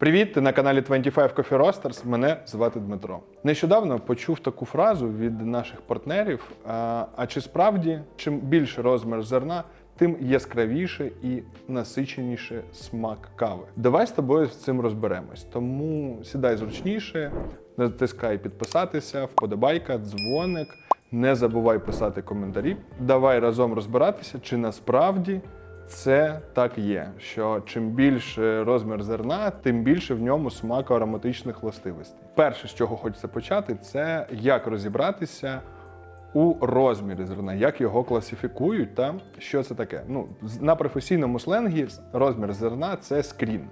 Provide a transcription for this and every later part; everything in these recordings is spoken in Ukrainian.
Привіт, ти на каналі 25 Coffee Roasters. Мене звати Дмитро. Нещодавно почув таку фразу від наших партнерів. А, а чи справді чим більше розмір зерна, тим яскравіше і насиченіше смак кави? Давай з тобою з цим розберемось. Тому сідай зручніше, натискай підписатися, вподобайка, дзвоник. Не забувай писати коментарі. Давай разом розбиратися, чи насправді це так є, що чим більше розмір зерна, тим більше в ньому смаку ароматичних властивостей. Перше, з чого хочеться почати, це як розібратися у розмірі зерна, як його класифікують та що це таке. Ну, на професійному сленгі розмір зерна це скрін.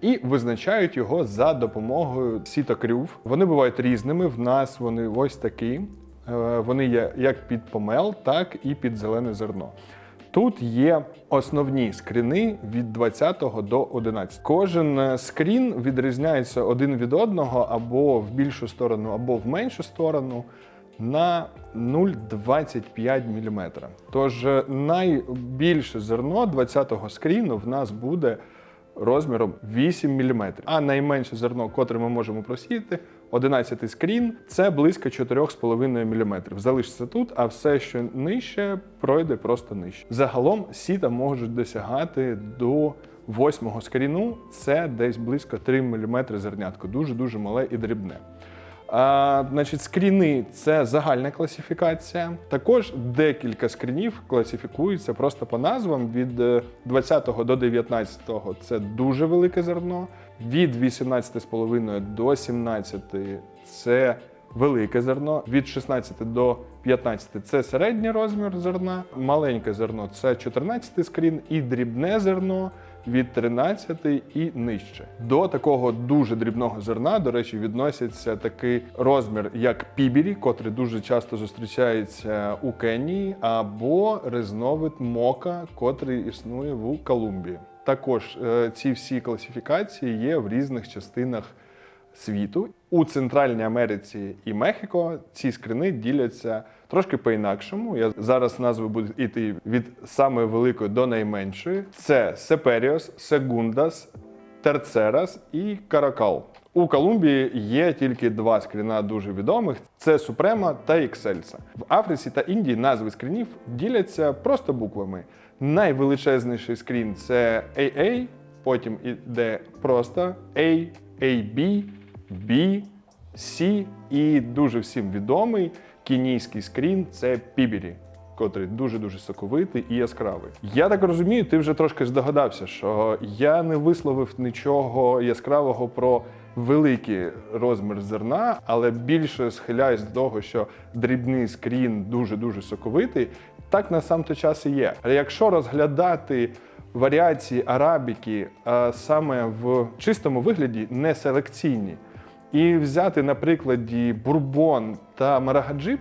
І визначають його за допомогою сітокрюв. Вони бувають різними. В нас вони ось такі. Е, Вони є як під помел, так і під зелене зерно. Тут є основні скріни від 20 до 11. Кожен е, скрін відрізняється один від одного або в більшу сторону, або в меншу сторону на 0,25 мм. Тож е, найбільше зерно 20-го скріну в нас буде розміром 8 мм. А найменше зерно, котре ми можемо просіяти, 11 скрін, це близько 4,5 мм. Залишиться тут, а все, що нижче, пройде просто нижче. Загалом сіта можуть досягати до восьмого скріну, це десь близько 3 мм зернятко, дуже-дуже мале і дрібне. А, значить, скріни це загальна класифікація. Також декілька скрінів класифікуються просто по назвам. Від е, 20 до 19 це дуже велике зерно. Від 18,5 до 17 це велике зерно. Від 16 до 15 це середній розмір зерна. Маленьке зерно це 14 скрін, і дрібне зерно від 13 і нижче. До такого дуже дрібного зерна, до речі, відноситься такий розмір, як пібірі, котрий дуже часто зустрічається у Кенії, або різновид мока, котрий існує в Колумбії. Також е, ці всі класифікації є в різних частинах світу. У Центральній Америці і Мехіко ці скрини діляться трошки по-інакшому. Я зараз назви будуть іти від самої великої до найменшої. Це Сеперіос, Сегундас, Терцерас і Каракал. У Колумбії є тільки два скріна дуже відомих: це Супрема та Ексельса. В Африці та Індії назви скрінів діляться просто буквами. Найвеличезніший скрін це AA, потім іде просто A, AB, B, C і дуже всім відомий кенійський скрін це Пібірі, котрий дуже-дуже соковитий і яскравий. Я так розумію, ти вже трошки здогадався, що я не висловив нічого яскравого про великий розмір зерна, але більше схиляюсь до того, що дрібний скрін дуже-дуже соковитий. Так на сам той час і є. Але якщо розглядати варіації арабіки а саме в чистому вигляді, не селекційні, і взяти на прикладі бурбон та марагаджип,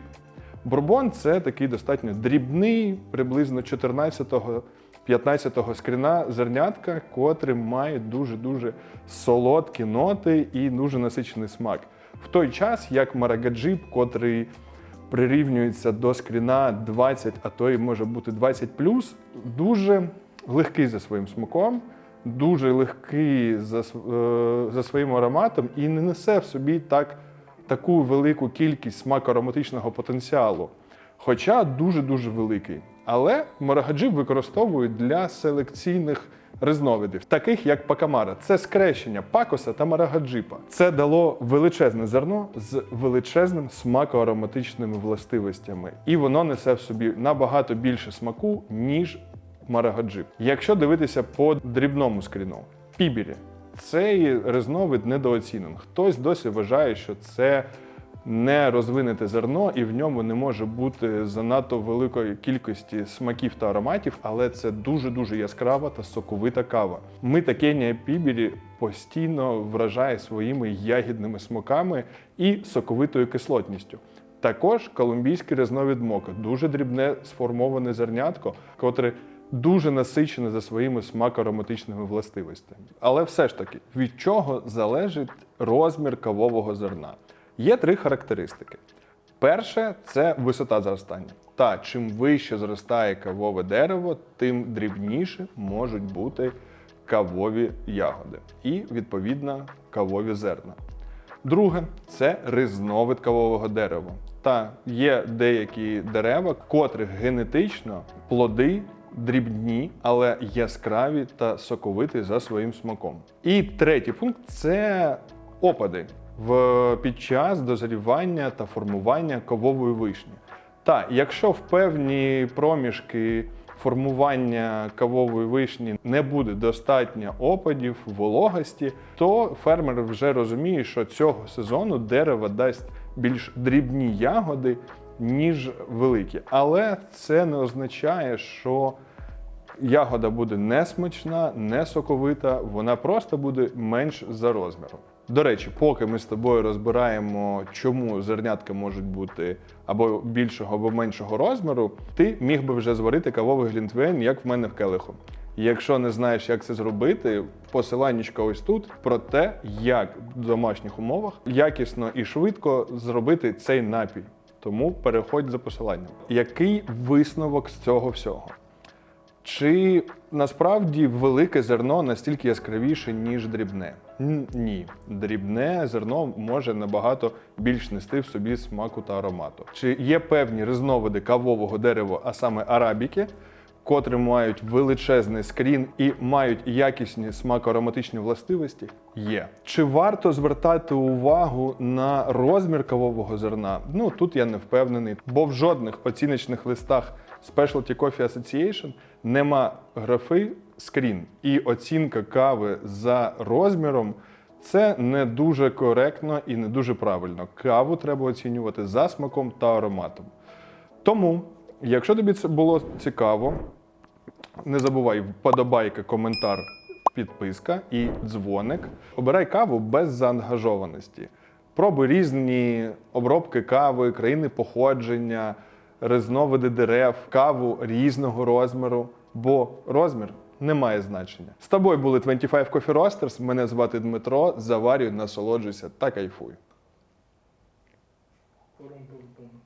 бурбон це такий достатньо дрібний, приблизно 14-го 15-го скріна зернятка, котрий має дуже-дуже солодкі ноти і дуже насичений смак. В той час, як марагаджип, котрий прирівнюється до скріна 20, а то й може бути 20 дуже легкий за своїм смаком, дуже легкий за, е, за своїм ароматом і не несе в собі так, таку велику кількість смако-ароматичного потенціалу. Хоча дуже-дуже великий. Але марагаджип використовують для селекційних різновидів, таких як пакамара. Це скрещення пакоса та марагаджипа. Це дало величезне зерно з величезним смако-ароматичними властивостями, і воно несе в собі набагато більше смаку, ніж марагаджип. Якщо дивитися по дрібному скріну, пібірі. Цей різновид недооцінений. Хтось досі вважає, що це не розвинете зерно, і в ньому не може бути занадто великої кількості смаків та ароматів, але це дуже-дуже яскрава та соковита кава. Ми та Кенія Пібірі постійно вражає своїми ягідними смаками і соковитою кислотністю. Також колумбійський різновид мока, дуже дрібне сформоване зернятко, котре дуже насичене за своїми смако-ароматичними властивостями. Але все ж таки, від чого залежить розмір кавового зерна? Є три характеристики. Перше це висота зростання. Та чим вище зростає кавове дерево, тим дрібніше можуть бути кавові ягоди і, відповідно, кавові зерна. Друге це різновид кавового дерева. Та є деякі дерева, котрих генетично плоди дрібні, але яскраві та соковиті за своїм смаком. І третій пункт це опади в, під час дозрівання та формування кавової вишні. Та якщо в певні проміжки формування кавової вишні не буде достатньо опадів, вологості, то фермер вже розуміє, що цього сезону дерево дасть більш дрібні ягоди, ніж великі. Але це не означає, що ягода буде не смачна, не соковита, вона просто буде менш за розміром. До речі, поки ми з тобою розбираємо, чому зернятка можуть бути або більшого, або меншого розміру, ти міг би вже зварити кавовий глінтвейн, як в мене в келиху. Якщо не знаєш, як це зробити, посиланнячко ось тут про те, як в домашніх умовах якісно і швидко зробити цей напій. Тому переходь за посиланням. Який висновок з цього всього? Чи насправді велике зерно настільки яскравіше, ніж дрібне? Ні. Дрібне зерно може набагато більш нести в собі смаку та аромату. Чи є певні різновиди кавового дерева, а саме арабіки, котрі мають величезний скрін і мають якісні смако-ароматичні властивості? Є. Чи варто звертати увагу на розмір кавового зерна? Ну тут я не впевнений, бо в жодних оціночних листах Specialty Coffee Association нема графи скрін. І оцінка кави за розміром це не дуже коректно і не дуже правильно. Каву треба оцінювати за смаком та ароматом. Тому, якщо тобі це було цікаво, не забувай вподобайка, коментар, підписка і дзвоник. Обирай каву без заангажованості. Пробуй різні обробки кави, країни походження, різновиди дерев, каву різного розміру, бо розмір не має значення. З тобою були 25 Coffee Roasters, Мене звати Дмитро. Заварюй, насолоджуйся та кайфуй.